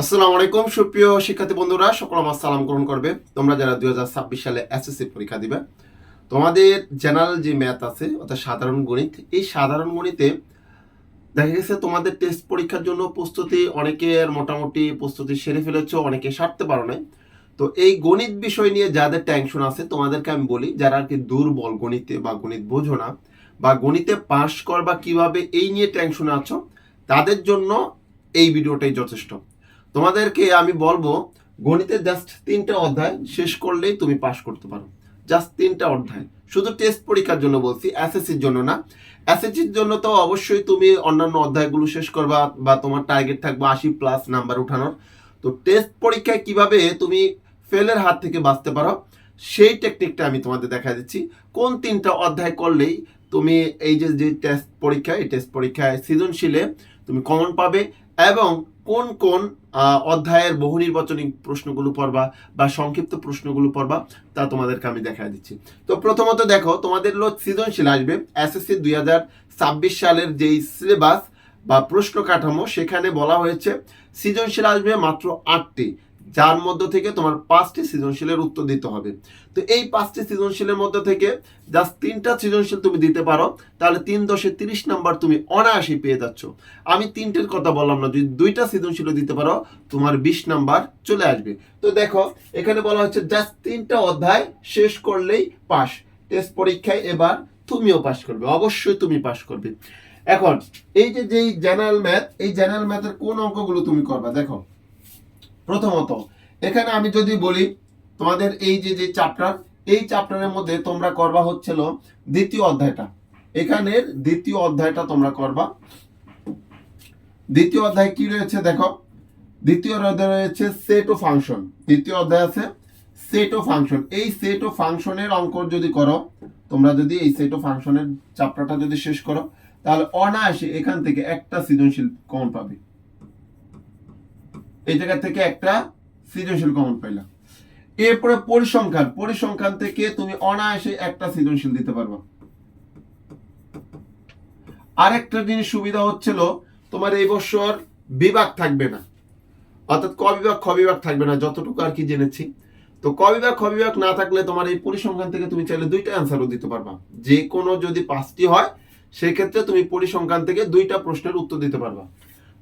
আসসালামু আলাইকুম, সুপ্রিয় শিক্ষার্থী বন্ধুরা, সকল আমার সালাম গ্রহণ করবে। তোমরা যারা দুই হাজার ছাব্বিশ সালে এসএসসি পরীক্ষা দিবে, তোমাদের জেনারেল যে ম্যাথ আছে, অর্থাৎ সাধারণ গণিত, এই সাধারণ গণিতে দেখা গেছে তোমাদের টেস্ট পরীক্ষার জন্য প্রস্তুতি অনেকের মোটামুটি প্রস্তুতি সেরে ফেলেছো, অনেকে সারতে পারো নাই। তো এই গণিত বিষয় নিয়ে যাদের টেনশন আছে, তোমাদেরকে আমি বলি, যারা আর কি দুর্বল গণিতে বা গণিত বোঝো না, বা গণিতে পাশ করবা কীভাবে, এই নিয়ে টেনশনে আছো, তাদের জন্য এই ভিডিওটাই যথেষ্ট। তোমাদেরকে আমি বলব গণিতের জাস্ট তিনটা অধ্যায় শেষ করলেই তুমি পাশ করতে পারো। জাস্ট তিনটা অধ্যায়। শুধু টেস্ট পরীক্ষার জন্য বলছি এসএসসির জন্য না। এসএসসির জন্য তো অবশ্যই তুমি অন্যান্য অধ্যায়গুলো শেষ করবা বা তোমার টার্গেট থাকবে আশি প্লাস নাম্বার উঠানোর। তো টেস্ট পরীক্ষায় কীভাবে তুমি ফেলের হাত থেকে বাঁচতে পারো, সেই টেকনিকটা আমি তোমাদের দেখা দিচ্ছি। কোন তিনটা অধ্যায় করলেই তুমি এই যে যে টেস্ট পরীক্ষা, এই টেস্ট পরীক্ষায় সৃজনশীলে তুমি কমন পাবে এবং কোন কোন অধ্যায়ের বহু নির্বাচনী প্রশ্নগুলো পড়বা বা সংক্ষিপ্ত প্রশ্নগুলো পড়বা, তা তোমাদেরকে আমি দেখা দিচ্ছি। তো প্রথমত দেখো, তোমাদের লোক সৃজনশীল আসবে। এসএসসি দুই হাজার ছাব্বিশ সালের যেই সিলেবাস বা প্রশ্ন কাঠামো, সেখানে বলা হয়েছে, সৃজনশীল আসবে মাত্র আটটি। যার মধ্য থেকে তোমার পাঁচটি সৃজনশীলের উত্তর দিতে হবে। তো এই পাঁচটি সৃজনশীলের মধ্যে থেকে জাস্ট তিনটা সৃজনশীল তুমি দিতে পারো, তাহলে তিন দশে তিরিশ নাম্বার তুমি অনায়াসই পেয়ে যাচ্ছ। আমি তিনটের কথা বললাম না, যদি দুইটা সৃজনশীল দিতে পারো, তোমার বিশ নাম্বার চলে আসবে। তো দেখো, এখানে বলা হচ্ছে জাস্ট তিনটা অধ্যায় শেষ করলেই পাস। টেস্ট পরীক্ষায় এবার তুমিও পাস করবে, অবশ্যই তুমি পাস করবে। এখন, এই যে, যেই জেনারেল ম্যাথ এই জেনারেল ম্যাথের কোন অঙ্কগুলো তুমি করবা? দেখো প্রথমত, এখানে আমি যদি বলি, তোমাদের এই যে যে চ্যাপ্টার এই চ্যাপ্টারের মধ্যে তোমরা করবা হচ্ছিল দ্বিতীয় অধ্যায়টা। এখানের দ্বিতীয় অধ্যায়টা তোমরা করবা। দ্বিতীয় অধ্যায় কি রয়েছে দেখো? দ্বিতীয় অধ্যায় রয়েছে সেট ও ফাংশন দ্বিতীয় অধ্যায় আছে সেট ও ফাংশন এই সেট ও ফাংশনের অঙ্ক যদি করো, তোমরা যদি এই সেট ও ফাংশনের চ্যাপ্টারটা যদি শেষ করো, তাহলে অনায়াসে এখান থেকে একটা সৃজনশীল কমন পাবে। এই জায়গা থেকে একটা সৃজনশীল কমন পাইলাম এরপরে পরিসংখ্যান। পরিসংখ্যান থেকে তুমি অনায়াসে একটা সৃজনশীল দিতে পারবা। আরেকটা জিনিস সুবিধা হচ্ছিল, তোমার এই বছর বিভাগ থাকবে না। অর্থাৎ ক বিভাগ, খ বিভাগ থাকবে না, যতটুকু আর কি জেনেছি। তো ক বিভাগ, খ বিভাগ না থাকলে তোমার এই পরিসংখ্যান থেকে তুমি চাইলে দুইটা অ্যান্সারও দিতে পারবা। যে কোনো যদি পাঁচটি হয়, সেক্ষেত্রে তুমি পরিসংখ্যান থেকে দুইটা প্রশ্নের উত্তর দিতে পারবা।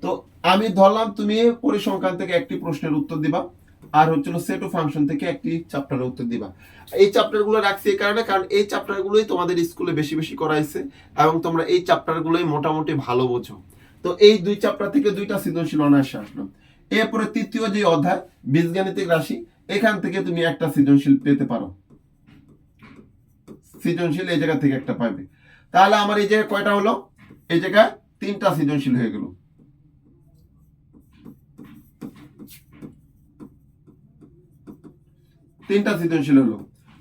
তো আমি ধরলাম তুমি পরিসংখ্যান থেকে একটি প্রশ্নের উত্তর দিবা, আর হচ্ছিল সেট ফাংশন থেকে একটি চ্যাপ্টারের উত্তর দিবা। এই চ্যাপ্টারগুলো রাখছি এই কারণে, কারণ এই চ্যাপ্টারগুলোই তোমাদের স্কুলে বেশি বেশি করাইছে, এবং তোমরা এই চ্যাপ্টারগুলোই মোটামুটি ভালো বোঝো। তো এই দুই চ্যাপ্টার থেকে দুইটা সৃজনশীল অনায়াসে আসলো। এরপরে তৃতীয় যে অধ্যায়, বীজগাণিতিক রাশি, এখান থেকে তুমি একটা সৃজনশীল পেতে পারো। সৃজনশীল এই জায়গা থেকে একটা পাবে তাহলে আমার এই জায়গায় কয়টা হলো? এই জায়গায় তিনটা সৃজনশীল হয়ে গেল। তিনটা সৃজনশীল হলো।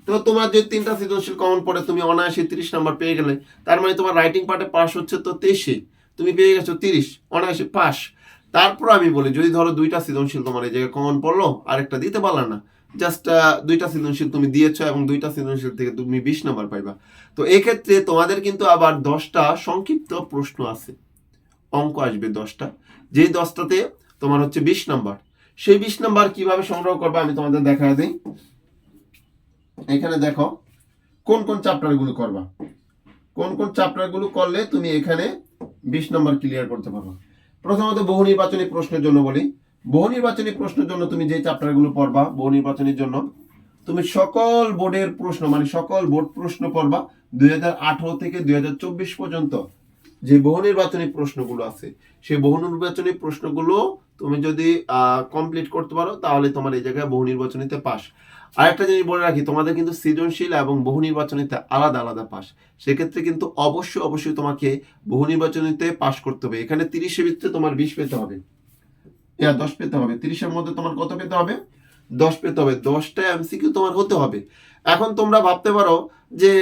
তো তোমার যে তিনটা সৃজনশীল কমন পড়ে, তুমি অনায়াসে তিরিশ নাম্বার পেয়ে গেলে, তার মানে তোমার রাইটিং পার্টে পাস হচ্ছে তো তেইশে, তুমি পেয়ে গেছো তিরিশ, অনায়াসে পাস তারপর আমি বলি, যদি ধরো দুইটা সৃজনশীল তোমার এই জায়গায় কমন পড়ল, আরেকটা দিতে পারলা না জাস্ট দুইটা সৃজনশীল তুমি দিয়েছ এবং দুইটা সৃজনশীল থেকে তুমি বিশ নাম্বার পাইবা। তো এক্ষেত্রে তোমাদের কিন্তু আবার দশটা সংক্ষিপ্ত প্রশ্ন আছে। অঙ্ক আসবে দশটা। যেই দশটাতে তোমার হচ্ছে বিশ নাম্বার সেই বিশ নাম্বার কীভাবে সংগ্রহ করবে আমি তোমাদের দেখা দিই। এখানে দেখো, কোন কোন চ্যাপ্টারগুলো করবা? কোন কোন চ্যাপ্টারগুলো করলে তুমি এখানে বিশ নম্বর ক্লিয়ার করতে পারবে? প্রথমত বহু নির্বাচনী প্রশ্নের জন্য বলি। বহু নির্বাচনী প্রশ্নের জন্য তুমি যে চ্যাপ্টারগুলো পড়বা, বহু নির্বাচনের জন্য, তুমি সকল বোর্ডের প্রশ্ন মানে সকল বোর্ড প্রশ্ন পড়বা দুই হাজার আঠারো থেকে দুই হাজার চব্বিশ পর্যন্ত। যে বহু নির্বাচনী প্রশ্নগুলো আছে, সেই বহু নির্বাচনী প্রশ্নগুলো তুমি যদি কমপ্লিট করতে পারো, তাহলে তোমার এই জায়গায় বহু নির্বাচনীতে পাস। আরেকটা জিনিস বলে রাখি, তোমাদের কিন্তু সৃজনশীল এবং বহু নির্বাচনীতে আলাদা আলাদা পাস। সেক্ষেত্রে কিন্তু অবশ্যই অবশ্যই তোমাকে বহু নির্বাচনীতে পাস করতে হবে। এখানে তিরিশের ভিতরে তোমার বিশ পেতে হবে। হ্যাঁ দশ পেতে হবে। তিরিশের মধ্যে তোমার কত পেতে হবে? দশ পেতে হবে। দশটা এমসিকিউ তোমার হতে হবে। এখন তোমরা ভাবতে পারো যে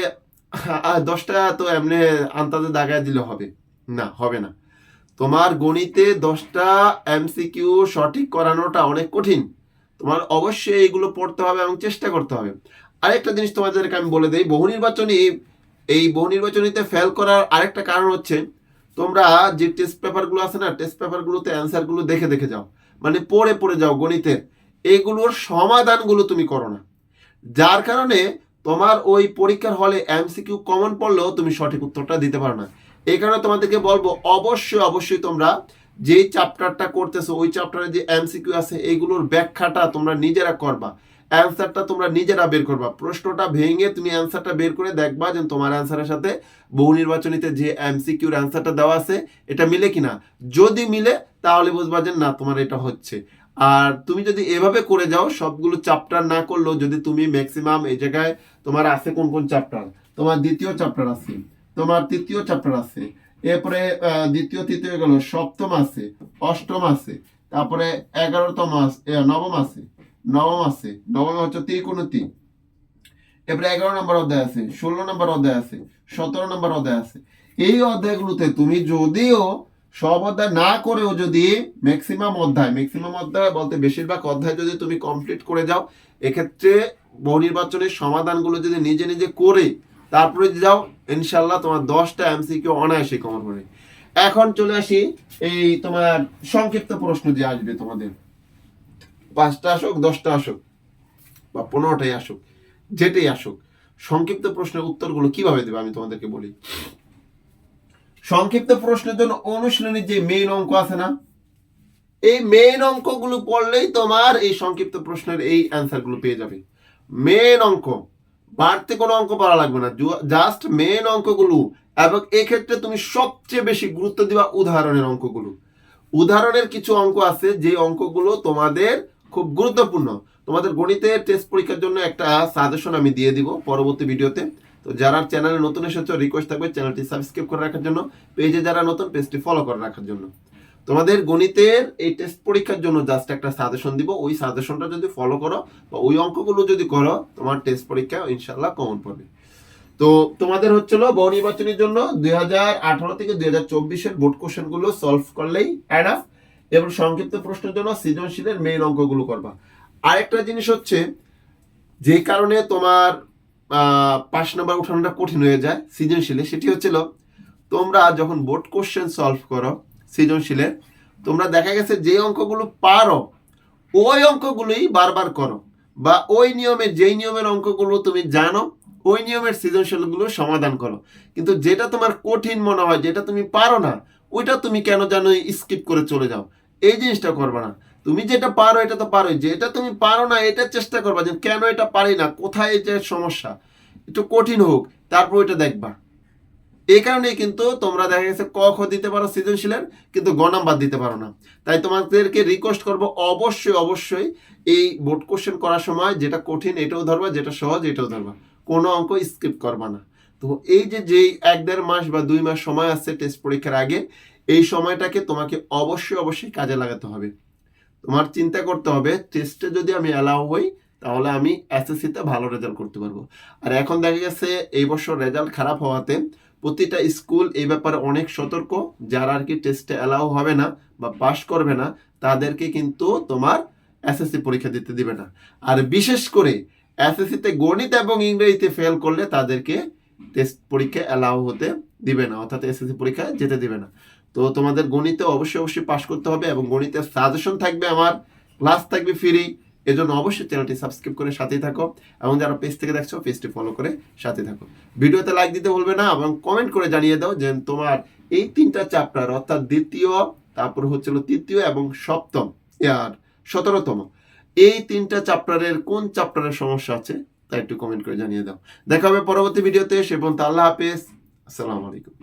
আহ, দশটা তো এমনি আন্তাজে দাগায় দিলে হবে। না হবে না। তোমার গণিতে দশটা এমসিকিউ সঠিক করানোটা অনেক কঠিন। তোমার অবশ্যই এগুলো পড়তে হবে এবং চেষ্টা করতে হবে। আরেকটা জিনিস তোমাদেরকে আমি বলে দিই বহু নির্বাচনী এই বহু নির্বাচনীতে ফেল করার আরেকটা কারণ হচ্ছে তোমরা যে টেস্ট পেপারগুলো আছে না টেস্ট পেপারগুলোতে অ্যান্সারগুলো দেখে দেখে যাও। মানে পড়ে পড়ে যাও গণিতের। এগুলোর সমাধানগুলো তুমি করো না। যার কারণে তোমার ওই পরীক্ষার হলে এমসিকিউ কমন পড়লেও তুমি সঠিক উত্তরটা দিতে পারো না। এই কারণে তোমাদেরকে বলব, অবশ্যই অবশ্যই তোমরা যেই চ্যাপ্টারটা করতেছো, ওই চ্যাপ্টারে যে এমসিকিউ আছে, এইগুলোর ব্যাখ্যাটা তোমরা নিজেরা করবা। অ্যান্সারটা তোমরা নিজেরা বের করবা। প্রশ্নটা ভেঙে তুমি অ্যান্সারটা বের করে দেখবা যে তোমার অ্যান্সারের সাথে বহু নির্বাচনীতে যে এমসিকিউর অ্যান্সারটা দেওয়া আছে, এটা মিলে কিনা? যদি মিলে, তাহলে বুঝবা যে না, তোমার এটা হচ্ছে। আর তুমি যদি এভাবে করে যাও, সবগুলো চ্যাপ্টার না করলেও যদি তুমি ম্যাক্সিমাম এই জায়গায় তোমার আছে কোন কোন চ্যাপ্টার তোমার দ্বিতীয় চ্যাপ্টার আছে, তোমার তৃতীয় চ্যাপ্টার আছে, এরপরে দ্বিতীয়, তৃতীয় গেল, সপ্তম আছে, অষ্টম আছে, তারপরে এগারোতম আছে নবম আছে নবম আছে, নবম হচ্ছে ত্রিকোণতি এরপরে এগারো নম্বর অধ্যায় আছে, ষোলো নম্বর অধ্যায় আছে, সতেরো নম্বর অধ্যায় আছে। এই অধ্যায়গুলোতে তুমি যদিও সব অধ্যায় না করেও যদি ম্যাক্সিমাম অধ্যায় ম্যাক্সিমাম অধ্যায় বলতে বেশিরভাগ অধ্যায় যদি তুমি কমপ্লিট করে যাও, এক্ষেত্রে বহু নির্বাচনের সমাধানগুলো যদি নিজে নিজে করে তারপরে যাও ইনশাল্লাহ তোমার দশটা এমসিকিউ অনায়াসে কমন হবে। এখন চলে আসি এই তোমার সংক্ষিপ্ত প্রশ্ন যে আসবে তোমাদের। পাঁচটা আসুক, দশটা আসুক, বা পনেরোটাই আসুক, যেটাই আসুক, সংক্ষিপ্ত প্রশ্নের উত্তরগুলো কীভাবে দেবে আমি তোমাদেরকে বলি। সংক্ষিপ্ত প্রশ্নের জন্য অনুশীলনের যে মেইন অঙ্ক আছে না, এই মেইন অঙ্কগুলো পড়লেই তোমার এই সংক্ষিপ্ত প্রশ্নের এই অ্যান্সারগুলো পেয়ে যাবে। মেইন অঙ্ক, বাড়তে কোনো অঙ্ক পড়া লাগবে না। জাস্ট মেইন অঙ্কগুলো এবং এক্ষেত্রে তুমি সবচেয়ে বেশি গুরুত্ব দিবা উদাহরণের অঙ্কগুলো। উদাহরণের কিছু অঙ্ক আছে যে অঙ্কগুলো তোমাদের খুব গুরুত্বপূর্ণ। তোমাদের গণিতের টেস্ট পরীক্ষার জন্য একটা সাজেশন আমি দিয়ে দিব পরবর্তী ভিডিওতে তো যারা চ্যানেলে নতুন এসেছ রিকোয়েস্ট থাকবে চ্যানেলটি সাবস্ক্রাইব করে রাখার জন্য পেজে যারা নতুন পেজটি ফলো করে রাখার জন্য। তোমাদের গণিতের এই টেস্ট পরীক্ষার জন্য জাস্ট একটা সাজেশন দিব। ওই সাজেশনটা যদি ফলো করো বা ওই অঙ্কগুলো যদি করো, তোমার টেস্ট পরীক্ষা ইনশাল্লাহ কমন পড়বে। তো তোমাদের হচ্ছিল বহু নির্বাচনের জন্য দুই হাজার আঠারো থেকে দুই হাজার চব্বিশের বোর্ড কোশ্চেনগুলো সলভ করলেই অ্যাডাফ এবং সংক্ষিপ্ত প্রশ্নের জন্য সৃজনশীলের মেইন অঙ্কগুলো করবা। আরেকটা জিনিস হচ্ছে, যে কারণে তোমার পাঁচ নম্বর উঠানোটা কঠিন হয়ে যায় সৃজনশীলে। সেটি হচ্ছিল, তোমরা যখন বোর্ড কোশ্চেন সলভ করো সৃজনশীলে, তোমরা দেখা গেছে যে অঙ্কগুলো পারো, ওই অঙ্কগুলোই বারবার করো বা ওই নিয়মে যেই নিয়মের অঙ্কগুলো তুমি জানো, ওই নিয়মের সৃজনশীলগুলো সমাধান করো। কিন্তু যেটা তোমার কঠিন মনে হয়, যেটা তুমি পারো না, ওইটা তুমি কেন জানো স্কিপ করে চলে যাও। এই জিনিসটা করবে না। তুমি যেটা পারো, এটা তো পারোই। যেটা তুমি পারো না, এটা চেষ্টা করবা যে কেন এটা পারি না, কোথায় যে সমস্যা। একটু কঠিন হোক, তারপর ওইটা দেখবা। এই কারণেই কিন্তু তোমরা দেখা গেছে ক, খ দিতে পারো সৃজনশীলের, কিন্তু গ নাম্বার দিতে পারো না। তাই তোমাদেরকে রিকোয়েস্ট করব অবশ্যই অবশ্যই এই বোর্ড কোশ্চেন করার সময় যেটা কঠিন, এটাও ধরবা, যেটা সহজ, এটাও ধরবা। কোনো অঙ্ক স্কিপ করবা না। তো এই যে যেই এক, দেড় মাস বা দুই মাস সময় আছে টেস্ট পরীক্ষার আগে, এই সময়টাকে তোমাকে অবশ্যই অবশ্যই কাজে লাগাতে হবে। তোমার চিন্তা করতে হবে টেস্টে যদি আমি অ্যালাউ হই, তাহলে আমি এসএসসিতে ভালো রেজাল্ট করতে পারব। আর এখন দেখা গেছে, এই বছর রেজাল্ট খারাপ হওয়াতে প্রতিটা স্কুল এই ব্যাপারে অনেক সতর্ক, যারা আর কি টেস্টে অ্যালাউ হবে না বা পাশ করবে না, তাদেরকে কিন্তু তোমার এসএসসি পরীক্ষা দিতে দিবে না। আর বিশেষ করে এসএসসিতে গণিত এবং ইংরেজিতে ফেল করলে তাদেরকে টেস্ট পরীক্ষা অ্যালাউ হতে দিবে না, অর্থাৎ এসএসসি পরীক্ষায় যেতে দিবে না। তো তোমাদের গণিতে অবশ্যই অবশ্যই পাশ করতে হবে এবং গণিতের সাজেশন থাকবে আমার ক্লাস থাকবে ফ্রি এজন্য অবশ্যই চ্যানেলটি সাবস্ক্রাইব করে সাথেই থাকো এবং যারা পেজ থেকে দেখছ পেজটি ফলো করে সাথে থাকো। ভিডিওতে লাইক দিতে বলবে না এবং কমেন্ট করে জানিয়ে দাও যে তোমার এই তিনটা চ্যাপ্টার অর্থাৎ দ্বিতীয়, তারপর হচ্ছিল তৃতীয় এবং সপ্তম আর সতেরোতম, এই তিনটা চ্যাপ্টারের কোন চ্যাপ্টারের সমস্যা আছে, তা একটু কমেন্ট করে জানিয়ে দাও। দেখা হবে পরবর্তী ভিডিওতে, সে পর্যন্ত আল্লাহ হাফেজ। আসসালামু আলাইকুম।